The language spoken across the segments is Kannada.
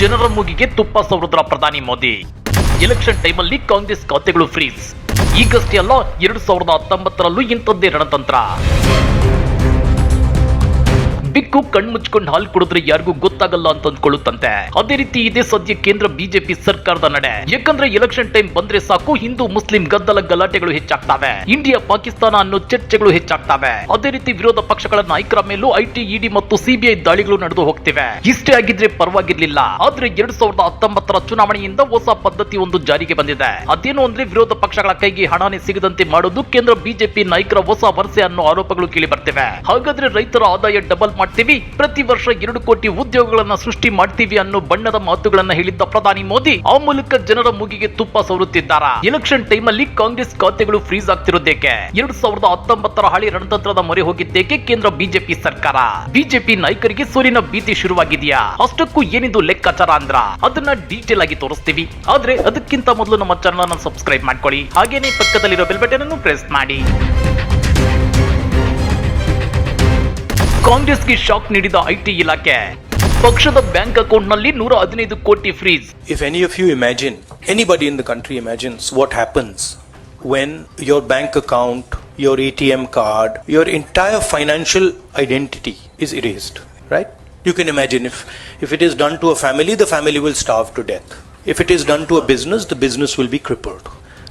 ಜನರ ಮೂಗಿಗೆ ತುಪ್ಪ ಸವರಿದ್ರ ಪ್ರಧಾನಿ ಮೋದಿ. ಎಲೆಕ್ಷನ್ ಟೈಮಲ್ಲಿ ಕಾಂಗ್ರೆಸ್ ಖಾತೆಗಳು ಫ್ರೀಸ್ ಈಗಷ್ಟೇ ಅಲ್ಲ, ಎರಡು ಸಾವಿರದ ಹತ್ತೊಂಬತ್ತರಲ್ಲೂ ಇಂಥದ್ದೇ ರಣತಂತ್ರ. ಬಿಕ್ಕು ಕಣ್ಮುಚ್ಕೊಂಡು ಹಾಲು ಕುಡಿದ್ರೆ ಯಾರಿಗೂ ಗೊತ್ತಾಗಲ್ಲ ಅಂತ ಅಂದ್ಕೊಳ್ಳುತ್ತಂತೆ ಅದೇ ರೀತಿ ಇದೆ ಸದ್ಯ ಕೇಂದ್ರ ಬಿಜೆಪಿ ಸರ್ಕಾರದ ನಡೆ. ಯಾಕಂದ್ರೆ ಎಲೆಕ್ಷನ್ ಟೈಮ್ ಬಂದ್ರೆ ಸಾಕು, ಹಿಂದೂ, ಮುಸ್ಲಿಂ ಗದ್ದಲ ಗಲಾಟೆಗಳು ಹೆಚ್ಚಾಗ್ತವೆ. ಇಂಡಿಯಾ, ಪಾಕಿಸ್ತಾನ ಅನ್ನೋ ಚರ್ಚೆಗಳು ಹೆಚ್ಚಾಗ್ತವೆ. ಅದೇ ರೀತಿ ವಿರೋಧ ಪಕ್ಷಗಳ ನಾಯಕರ ಮೇಲೂ ಐಟಿ, ಇಡಿ ಮತ್ತು ಸಿಬಿಐ ದಾಳಿಗಳು ನಡೆದು ಹೋಗ್ತಿವೆ. ಇಷ್ಟೇ ಆಗಿದ್ರೆ ಪರವಾಗಿರ್ಲಿಲ್ಲ. ಆದ್ರೆ ಎರಡ್ ಸಾವಿರದ ಹತ್ತೊಂಬತ್ತರ ಚುನಾವಣೆಯಿಂದ ಹೊಸ ಪದ್ಧತಿ ಒಂದು ಜಾರಿಗೆ ಬಂದಿದೆ. ಅದೇನು ಅಂದ್ರೆ ವಿರೋಧ ಪಕ್ಷಗಳ ಕೈಗೆ ಹಣನೇ ಸಿಗದಂತೆ ಮಾಡೋದು ಕೇಂದ್ರ ಬಿಜೆಪಿ ನಾಯಕರ ಹೊಸ ವರಸೆ ಅನ್ನೋ ಆರೋಪಗಳು ಕೇಳಿ ಬರ್ತಿವೆ ಹಾಗಾದ್ರೆ ರೈತರ ಆದಾಯ ಡಬಲ್ ಮಾಡ್ತೀವಿ. ಪ್ರತಿ ವರ್ಷ ಎರಡು ಕೋಟಿ ಉದ್ಯೋಗಗಳನ್ನ ಸೃಷ್ಟಿ ಮಾಡ್ತೀವಿ ಅನ್ನೋ ಬಣ್ಣದ ಮಾತುಗಳನ್ನ ಹೇಳಿದ್ದ ಪ್ರಧಾನಿ ಮೋದಿ, ಆ ಮೂಲಕ ಜನರ ಮೂಗಿಗೆ ತುಪ್ಪ ಸವರುತ್ತಿದ್ದಾರ ಎಲೆಕ್ಷನ್ ಟೈಮ್ ಅಲ್ಲಿ ಕಾಂಗ್ರೆಸ್ ಖಾತೆಗಳು ಫ್ರೀಸ್ ಆಗ್ತಿರೋದೇಕೆ? ಎರಡ್ ಸಾವಿರದ ಹತ್ತೊಂಬತ್ತರ ಹಳಿ ರಣತಂತ್ರದ ಮೊರೆ ಹೋಗಿದ್ದೇಕೆ ಕೇಂದ್ರ ಬಿಜೆಪಿ ಸರ್ಕಾರ? ಬಿಜೆಪಿ ನಾಯಕರಿಗೆ ಸೋಲಿನ ಭೀತಿ ಶುರುವಾಗಿದೆಯಾ? ಅಷ್ಟಕ್ಕೂ ಏನಿದು ಲೆಕ್ಕಾಚಾರ ಅಂದ್ರ? ಅದನ್ನ ಡೀಟೇಲ್ ಆಗಿ ತೋರಿಸ್ತೀವಿ. ಆದ್ರೆ ಅದಕ್ಕಿಂತ ಮೊದಲು ನಮ್ಮ ಚಾನಲ್ ಅನ್ನು ಸಬ್ಸ್ಕ್ರೈಬ್ ಮಾಡ್ಕೊಳ್ಳಿ. ಹಾಗೇನೆ ಪಕ್ಕದಲ್ಲಿರೋ ಬೆಲ್ ಬಟನ್ ಅನ್ನು ಪ್ರೆಸ್ ಮಾಡಿ. ಕಾಂಗ್ರೆಸ್ಗೆ ಶಾಕ್ ನೀಡಿದ ಐಟಿ ಇಲಾಖೆ ಪಕ್ಷದ ಬ್ಯಾಂಕ್ ಅಕೌಂಟ್ನಲ್ಲಿ ನೂರ ಹದಿನೈದು ಕೋಟಿ freeze If any of you imagine, anybody in the country imagines what happens when your bank account, your ATM card, your entire financial identity is erased, right? You can imagine if, if it is done to a family, the family will starve to death. If it is done to a business, the business will be crippled,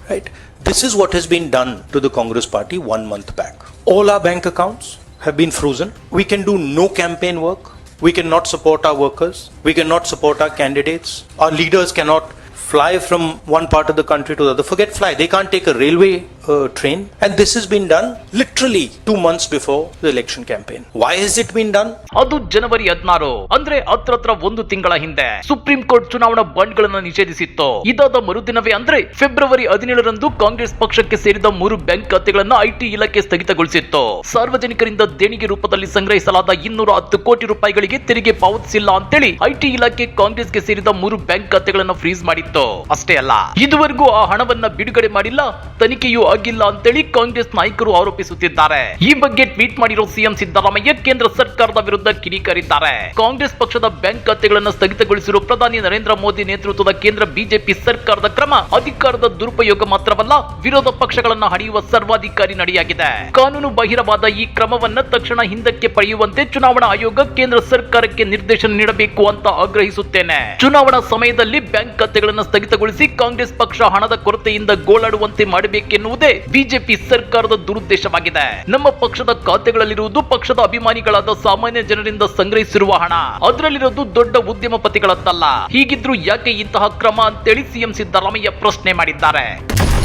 right? This is what has been done to the Congress party one month back. All our bank accounts have been frozen. We can do no campaign work. We cannot support our workers. We cannot support our candidates. Our leaders cannot fly from one part of the country to the other. Forget fly. They can't take a railway uh, train. And this has been done literally two months before the election campaign. Why has it been done? ಅದು ಜನವರಿ ಹದಿನಾರು ಅಂದ್ರೆ ಹತ್ರತ್ರ ಒಂದು ತಿಂಗಳ ಹಿಂದೆ ಸುಪ್ರೀಂ ಕೋರ್ಟ್ ಚುನಾವಣಾ ಬಾಂಡ್ಗಳನ್ನ ನಿಷೇಧಿಸಿತ್ತು ಇದಾದ ಮರುದಿನವೇ ಅಂದ್ರೆ ಫೆಬ್ರವರಿ ಹದಿನೇಳರಂದು ಕಾಂಗ್ರೆಸ್ ಪಕ್ಷಕ್ಕೆ ಸೇರಿದ ಮೂರು ಬ್ಯಾಂಕ್ ಖಾತೆಗಳನ್ನ ಐಟಿ ಇಲಾಖೆ ಸ್ಥಗಿತಗೊಳಿಸಿತ್ತು ಸಾರ್ವಜನಿಕರಿಂದ ದೇಣಿಗೆ ರೂಪದಲ್ಲಿ ಸಂಗ್ರಹಿಸಲಾದ ಇನ್ನೂರ ಹತ್ತು ಕೋಟಿ ರೂಪಾಯಿಗಳಿಗೆ ತೆರಿಗೆ ಪಾವತಿಸಿಲ್ಲ ಅಂತೇಳಿ ಐಟಿ ಇಲಾಖೆ ಕಾಂಗ್ರೆಸ್ಗೆ ಸೇರಿದ ಮೂರು ಬ್ಯಾಂಕ್ ಖಾತೆಗಳನ್ನ ಫ್ರೀಸ್ ಮಾಡಿತ್ತು ಅಷ್ಟೇ ಅಲ್ಲ, ಇದುವರೆಗೂ ಆ ಹಣವನ್ನ ಬಿಡುಗಡೆ ಮಾಡಿಲ್ಲ, ತನಿಖೆಯೂ ಆಗಿಲ್ಲ ಅಂತೇಳಿ ಕಾಂಗ್ರೆಸ್ ನಾಯಕರು ಆರೋಪಿಸುತ್ತಿದ್ದಾರೆ. ಈ ಬಗ್ಗೆ ಟ್ವೀಟ್ ಮಾಡಿರೋ ಸಿಎಂ ಸಿದ್ದರಾಮಯ್ಯ ಕೇಂದ್ರ ಸರ್ಕಾರದ ವಿರುದ್ಧ ಕಿಡಿಕಾರಿದ್ದಾರೆ. ಕಾಂಗ್ರೆಸ್ ಪಕ್ಷದ ಬ್ಯಾಂಕ್ ಖಾತೆಗಳನ್ನು ಸ್ಥಗಿತಗೊಳಿಸಿರುವ ಪ್ರಧಾನಿ ನರೇಂದ್ರ ಮೋದಿ ನೇತೃತ್ವದ ಕೇಂದ್ರ ಬಿಜೆಪಿ ಸರ್ಕಾರದ ಕ್ರಮ ಅಧಿಕಾರದ ದುರುಪಯೋಗ ಮಾತ್ರವಲ್ಲ, ವಿರೋಧ ಪಕ್ಷಗಳನ್ನ ಹಣಿಯುವ ಸರ್ವಾಧಿಕಾರಿ ನಡೆಯಾಗಿದೆ. ಕಾನೂನು ಬಾಹಿರವಾದ ಈ ಕ್ರಮವನ್ನ ತಕ್ಷಣ ಹಿಂದಕ್ಕೆ ಪಡೆಯುವಂತೆ ಚುನಾವಣಾ ಆಯೋಗ ಕೇಂದ್ರ ಸರ್ಕಾರಕ್ಕೆ ನಿರ್ದೇಶನ ನೀಡಬೇಕು ಅಂತ ಆಗ್ರಹಿಸುತ್ತೇನೆ. ಚುನಾವಣಾ ಸಮಯದಲ್ಲಿ ಬ್ಯಾಂಕ್ ಖಾತೆಗಳನ್ನು ಸ್ಥಗಿತಗೊಳಿಸಿ ಕಾಂಗ್ರೆಸ್ ಪಕ್ಷ ಹಣದ ಕೊರತೆಯಿಂದ ಗೋಳಾಡುವಂತೆ ಮಾಡಬೇಕೆನ್ನುವುದೇ ಬಿಜೆಪಿ ಸರ್ಕಾರದ ದುರುದ್ದೇಶವಾಗಿದೆ. ನಮ್ಮ ಪಕ್ಷದ ಖಾತೆಗಳಲ್ಲಿರುವುದು ಪಕ್ಷದ ಅಭಿಮಾನಿಗಳಾದ ಸಾಮಾನ್ಯ ಜನರಿಂದ ಸಂಗ್ರಹಿಸಿರುವ ಹಣ. ಅದರಲ್ಲಿರೋದು ದೊಡ್ಡ ಉದ್ಯಮಪತಿಗಳದ್ದಲ್ಲ ಹೀಗಿದ್ರು ಯಾಕೆ ಇಂತಹ ಕ್ರಮ ಅಂತೇಳಿ ಸಿಎಂ ಸಿದ್ದರಾಮಯ್ಯ ಪ್ರಶ್ನೆ ಮಾಡಿದ್ದಾರೆ.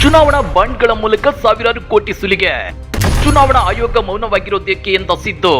ಚುನಾವಣಾ ಬಾಂಡ್ಗಳ ಮೂಲಕ ಸಾವಿರಾರು ಕೋಟಿ ಸುಲಿಗೆ. ಚುನಾವಣಾ ಆಯೋಗ ಮೌನವಾಗಿರೋದಕ್ಕೆ ಎಂದ ಸಿದ್ದು.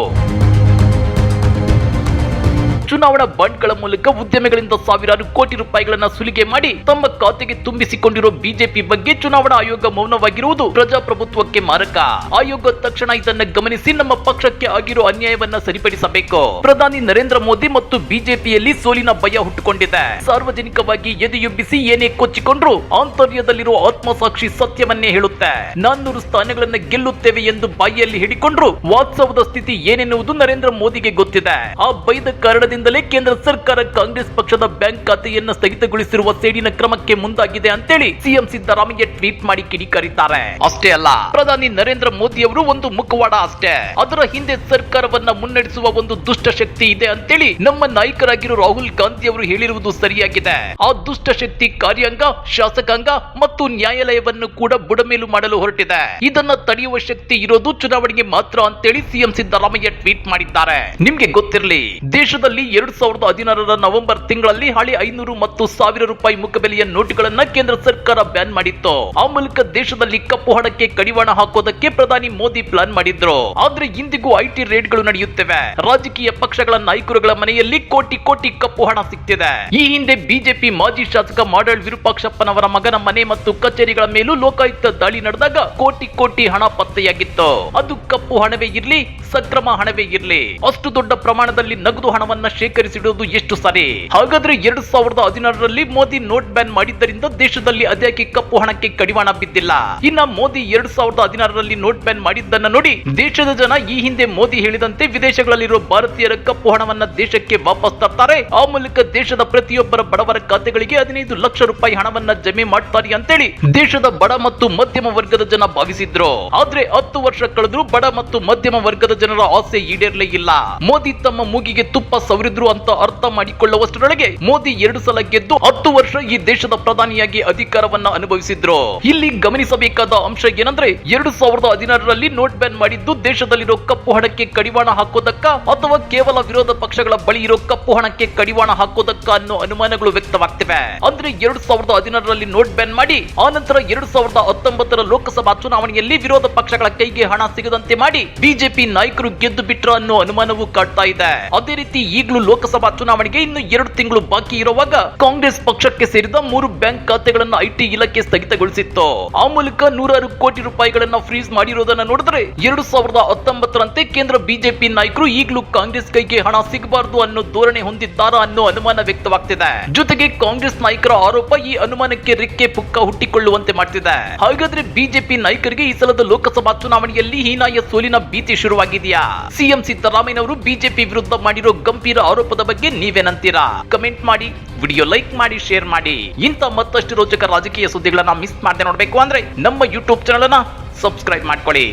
ಚುನಾವಣಾ ಬಾಂಡ್ಗಳ ಮೂಲಕ ಉದ್ಯಮಿಗಳಿಂದ ಸಾವಿರಾರು ಕೋಟಿ ರೂಪಾಯಿಗಳನ್ನ ಸುಲಿಗೆ ಮಾಡಿ ತಮ್ಮ ಖಾತೆಗೆ ತುಂಬಿಸಿಕೊಂಡಿರೋ ಬಿಜೆಪಿ ಬಗ್ಗೆ ಚುನಾವಣಾ ಆಯೋಗ ಮೌನವಾಗಿರುವುದು ಪ್ರಜಾಪ್ರಭುತ್ವಕ್ಕೆ ಮಾರಕ. ಆಯೋಗ ತಕ್ಷಣ ಇದನ್ನ ಗಮನಿಸಿ ನಮ್ಮ ಪಕ್ಷಕ್ಕೆ ಆಗಿರೋ ಅನ್ಯಾಯವನ್ನ ಸರಿಪಡಿಸಬೇಕು. ಪ್ರಧಾನಿ ನರೇಂದ್ರ ಮೋದಿ ಮತ್ತು ಬಿಜೆಪಿಯಲ್ಲಿ ಸೋಲಿನ ಭಯ ಹುಟ್ಟುಕೊಂಡಿದೆ. ಸಾರ್ವಜನಿಕವಾಗಿ ಎದೆಯುಬ್ಬಿಸಿ ಏನೇ ಕೊಚ್ಚಿಕೊಂಡ್ರು ಆಂತರ್ಯದಲ್ಲಿರುವ ಆತ್ಮಸಾಕ್ಷಿ ಸತ್ಯವನ್ನೇ ಹೇಳುತ್ತೆ. ನಾನ್ನೂರು ಸ್ಥಾನಗಳನ್ನ ಗೆಲ್ಲುತ್ತೇವೆ ಎಂದು ಬಾಯಿಯಲ್ಲಿ ಹಿಡಿಕೊಂಡ್ರು ವಾಸ್ತವದ ಸ್ಥಿತಿ ಏನೆನ್ನುವುದು ನರೇಂದ್ರ ಮೋದಿಗೆ ಗೊತ್ತಿದೆ. ಆ ಬೈದ ಕಾರಣದಿಂದಲೇ ಕೇಂದ್ರ ಸರ್ಕಾರ ಕಾಂಗ್ರೆಸ್ ಪಕ್ಷದ ಬ್ಯಾಂಕ್ ಖಾತೆಯನ್ನ ಸ್ಥಗಿತಗೊಳಿಸಿರುವ ಸೇಡಿನ ಕ್ರಮಕ್ಕೆ ಮುಂದಾಗಿದೆ ಅಂತೇಳಿ ಸಿಎಂ ಸಿದ್ದರಾಮಯ್ಯ ಟ್ವೀಟ್ ಮಾಡಿ ಕಿಡಿಕಾರಿದ್ದಾರೆ. ಅಷ್ಟೇ ಅಲ್ಲ. ಪ್ರಧಾನಿ ನರೇಂದ್ರ ಮೋದಿ ಅವರು ಒಂದು ಮುಖವಾಡ ಅಷ್ಟೇ. ಅದರ ಹಿಂದೆ ಸರ್ಕಾರವನ್ನ ಮುನ್ನಡೆಸುವ ಒಂದು ದುಷ್ಟ ಶಕ್ತಿ ಇದೆ ಅಂತೇಳಿ ನಮ್ಮ ನಾಯಕರಾಗಿರೋ ರಾಹುಲ್ ಗಾಂಧಿ ಅವರು ಹೇಳಿರುವುದು ಸರಿಯಾಗಿದೆ. ಆ ದುಷ್ಟ ಶಕ್ತಿ ಕಾರ್ಯಾಂಗ ಶಾಸಕಾಂಗ ಮತ್ತು ನ್ಯಾಯಾಲಯವನ್ನು ಕೂಡ ಬುಡಮೇಲು ಮಾಡಲು ಹೊರಟಿದೆ. ಇದನ್ನ ತಡೆಯುವ ಶಕ್ತಿ ಇರೋದು ಚುನಾವಣೆಗೆ ಮಾತ್ರ ಅಂತೇಳಿ ಸಿಎಂ ಸಿದ್ದರಾಮಯ್ಯ ಟ್ವೀಟ್ ಮಾಡಿದ್ದಾರೆ. ನಿಮ್ಗೆ ಗೊತ್ತಿರಲಿ ದೇಶದಲ್ಲಿ ಎರಡ್ ಸಾವಿರದ ಹದಿನಾರರ ನವೆಂಬರ್ ತಿಂಗಳಲ್ಲಿ ಹಳೆ ಐನೂರು ಮತ್ತು ಸಾವಿರ ರೂಪಾಯಿ ಮುಖಬೆಲೆಯ ನೋಟುಗಳನ್ನ ಕೇಂದ್ರ ಸರ್ಕಾರ ಬ್ಯಾನ್ ಮಾಡಿತ್ತು. ಆ ಮೂಲಕ ದೇಶದಲ್ಲಿ ಕಪ್ಪು ಹಣಕ್ಕೆ ಕಡಿವಾಣ ಹಾಕೋದಕ್ಕೆ ಪ್ರಧಾನಿ ಮೋದಿ ಪ್ಲಾನ್ ಮಾಡಿದ್ರು. ಆದ್ರೆ ಇಂದಿಗೂ ಐಟಿ ರೇಡ್ಗಳು ನಡೆಯುತ್ತಿವೆ. ರಾಜಕೀಯ ಪಕ್ಷಗಳ ನಾಯಕರುಗಳ ಮನೆಯಲ್ಲಿ ಕೋಟಿ ಕೋಟಿ ಕಪ್ಪು ಹಣ ಸಿಗ್ತಿದೆ ಈ ಹಿಂದೆ ಬಿಜೆಪಿ ಮಾಜಿ ಶಾಸಕ ಮಾಡಾಳ್ ವಿರೂಪಾಕ್ಷಪ್ಪನವರ ಮಗನ ಮನೆ ಮತ್ತು ಕಚೇರಿಗಳ ಮೇಲೂ ಲೋಕಾಯುಕ್ತ ದಾಳಿ ನಡೆದಾಗ ಕೋಟಿ ಕೋಟಿ ಹಣ ಪತ್ತೆಯಾಗಿತ್ತು. ಅದು ಕಪ್ಪು ಹಣವೇ ಇರ್ಲಿ, ಸಕ್ರಮ ಹಣವೇ ಇರ್ಲಿ. ಅಷ್ಟು ದೊಡ್ಡ ಪ್ರಮಾಣದಲ್ಲಿ ನಗದು ಹಣವನ್ನ ಶೇಖರಿಸಿಡುವುದು ಎಷ್ಟು ಸರಿ? ಹಾಗಾದ್ರೆ ಎರಡ್ ಸಾವಿರದ ಹದಿನಾರರಲ್ಲಿ ಮೋದಿ ನೋಟ್ ಬ್ಯಾನ್ ಮಾಡಿದ್ದರಿಂದ ದೇಶದಲ್ಲಿ ಅದ್ಯಾಕೆ ಕಪ್ಪು ಹಣಕ್ಕೆ ಕಡಿವಾಣ ಬಿದ್ದಿಲ್ಲ? ಇನ್ನ ಮೋದಿ ಎರಡ್ ಸಾವಿರದ ಹದಿನಾರರಲ್ಲಿ ನೋಟ್ ಬ್ಯಾನ್ ಮಾಡಿದ್ದನ್ನ ನೋಡಿ ದೇಶದ ಜನ ಈ ಹಿಂದೆ ಮೋದಿ ಹೇಳಿದಂತೆ ವಿದೇಶಗಳಲ್ಲಿರುವ ಭಾರತೀಯರ ಕಪ್ಪು ಹಣವನ್ನ ದೇಶಕ್ಕೆ ವಾಪಸ್ ತರ್ತಾರೆ. ಆ ಮೂಲಕ ದೇಶದ ಪ್ರತಿಯೊಬ್ಬರ ಬಡವರ ಖಾತೆಗಳಿಗೆ ಹದಿನೈದು ಲಕ್ಷ ರೂಪಾಯಿ ಹಣವನ್ನ ಜಮೆ ಮಾಡ್ತಾರೆ ಅಂತೇಳಿ ದೇಶದ ಬಡ ಮತ್ತು ಮಧ್ಯಮ ವರ್ಗದ ಜನ ಭಾವಿಸಿದ್ರು. ಆದ್ರೆ ಹತ್ತು ವರ್ಷ ಕಳೆದ್ರು ಬಡ ಮತ್ತು ಮಧ್ಯಮ ವರ್ಗದ ಜನರ ಆಸೆ ಈಡೇರಲೇ ಇಲ್ಲ. ಮೋದಿ ತಮ್ಮ ಮೂಗಿಗೆ ತುಪ್ಪ ಸವರಿದ್ರು ಅಂತ ಅರ್ಥ ಮಾಡಿಕೊಳ್ಳುವಷ್ಟರೊಳಗೆ ಮೋದಿ ಎರಡು ಸಲ ಗೆದ್ದು ಹತ್ತು ವರ್ಷ ಈ ದೇಶದ ಪ್ರಧಾನಿಯಾಗಿ ಅಧಿಕಾರವನ್ನ ಅನುಭವಿಸಿದ್ರು. ಇಲ್ಲಿ ಗಮನಿಸಬೇಕಾದ ಅಂಶ ಏನಂದ್ರೆ ಎರಡು ಸಾವಿರದ ಹದಿನಾರರಲ್ಲಿ ನೋಟ್ ಬ್ಯಾನ್ ಮಾಡಿದ್ದು ದೇಶದಲ್ಲಿರೋ ಕಪ್ಪು ಹಣಕ್ಕೆ ಕಡಿವಾಣ ಹಾಕೋದಕ್ಕ ಅಥವಾ ಕೇವಲ ವಿರೋಧ ಪಕ್ಷಗಳ ಬಳಿ ಇರೋ ಕಪ್ಪು ಹಣಕ್ಕೆ ಕಡಿವಾಣ ಹಾಕೋದಕ್ಕ ಅನ್ನೋ ಅನುಮಾನಗಳು ವ್ಯಕ್ತವಾಗ್ತಿವೆ. ಅಂದ್ರೆ ಎರಡು ಸಾವಿರದ ಹದಿನಾರರಲ್ಲಿ ನೋಟ್ ಬ್ಯಾನ್ ಮಾಡಿ, ಆ ನಂತರ ಎರಡು ಸಾವಿರದ ಹತ್ತೊಂಬತ್ತರ ಲೋಕಸಭಾ ಚುನಾವಣೆಯಲ್ಲಿ ವಿರೋಧ ಪಕ್ಷಗಳ ಕೈಗೆ ಹಣ ಸಿಗದಂತೆ ಮಾಡಿ, ಬಿಜೆಪಿ ನಾಯಕರು ಗೆದ್ದು ಬಿಟ್ರ ಅನ್ನೋ ಅನುಮಾನವೂ ಕಾಡ್ತಾ ಇದೆ. ಅದೇ ರೀತಿ ಈಗಲೂ ಲೋಕಸಭಾ ಚುನಾವಣೆಗೆ ಇನ್ನು ಎರಡು ತಿಂಗಳು ಬಾಕಿ ಇರುವಾಗ ಕಾಂಗ್ರೆಸ್ ಪಕ್ಷಕ್ಕೆ ಸೇರಿದ ಮೂರು ಬ್ಯಾಂಕ್ ಖಾತೆಗಳನ್ನು ಐಟಿ ಇಲಾಖೆ ಸ್ಥಗಿತಗೊಳಿಸಿತ್ತು. ಆ ಮೂಲಕ ನೂರಾರು ಕೋಟಿ ರೂಪಾಯಿಗಳನ್ನ ಫ್ರೀಸ್ ಮಾಡಿರೋದನ್ನ ನೋಡಿದ್ರೆ ಎರಡು ಸಾವಿರದ ಹತ್ತೊಂಬತ್ತರಂತೆ ಕೇಂದ್ರ ಬಿಜೆಪಿ ನಾಯಕರು ಈಗಲೂ ಕಾಂಗ್ರೆಸ್ ಕೈಗೆ ಹಣ ಸಿಗಬಾರದು ಅನ್ನೋ ಧೋರಣೆ ಹೊಂದಿದ್ದಾರಾ ಅನ್ನೋ ಅನುಮಾನ ವ್ಯಕ್ತವಾಗ್ತಿದೆ. ಜೊತೆಗೆ ಕಾಂಗ್ರೆಸ್ ನಾಯಕರ ಆರೋಪ ಈ ಅನುಮಾನಕ್ಕೆ ರೆಕ್ಕೆ ಪುಕ್ಕ ಹುಟ್ಟಿಕೊಳ್ಳುವಂತೆ ಮಾಡ್ತಿದೆ. ಹಾಗಾದ್ರೆ ಬಿಜೆಪಿ ನಾಯಕರಿಗೆ ಈ ಸಲದ ಲೋಕಸಭಾ ಚುನಾವಣೆಯಲ್ಲಿ ಹೀನಾಯ ಸೋಲಿನ ಭೀತಿ ಶುರುವಾಗಿದೆಯಾ? ಸಿಎಂ ಸಿದ್ದರಾಮಯ್ಯನವರು ಬಿಜೆಪಿ ವಿರುದ್ಧ ಮಾಡಿರೋ ಗಂಭೀರ ಆರೋಪದ ಬಗ್ಗೆ ನೀವೇನಂತೀರಾ ಕಮೆಂಟ್ ಮಾಡಿ ವಿಡಿಯೋ ಲೈಕ್ ಮಾಡಿ ಶೇರ್ ಮಾಡಿ. ಇಂಥ ಮತ್ತಷ್ಟು ರೋಚಕ ರಾಜಕೀಯ ಸುದ್ದಿಗಳನ್ನ ಮಿಸ್ ಮಾಡದೆ ನೋಡಬೇಕು ಅಂದ್ರೆ ನಮ್ಮ ಯೂಟ್ಯೂಬ್ ಚಾನಲ್ ಅನ್ನ ಸಬ್ಸ್ಕ್ರೈಬ್ ಮಾಡ್ಕೊಳ್ಳಿ.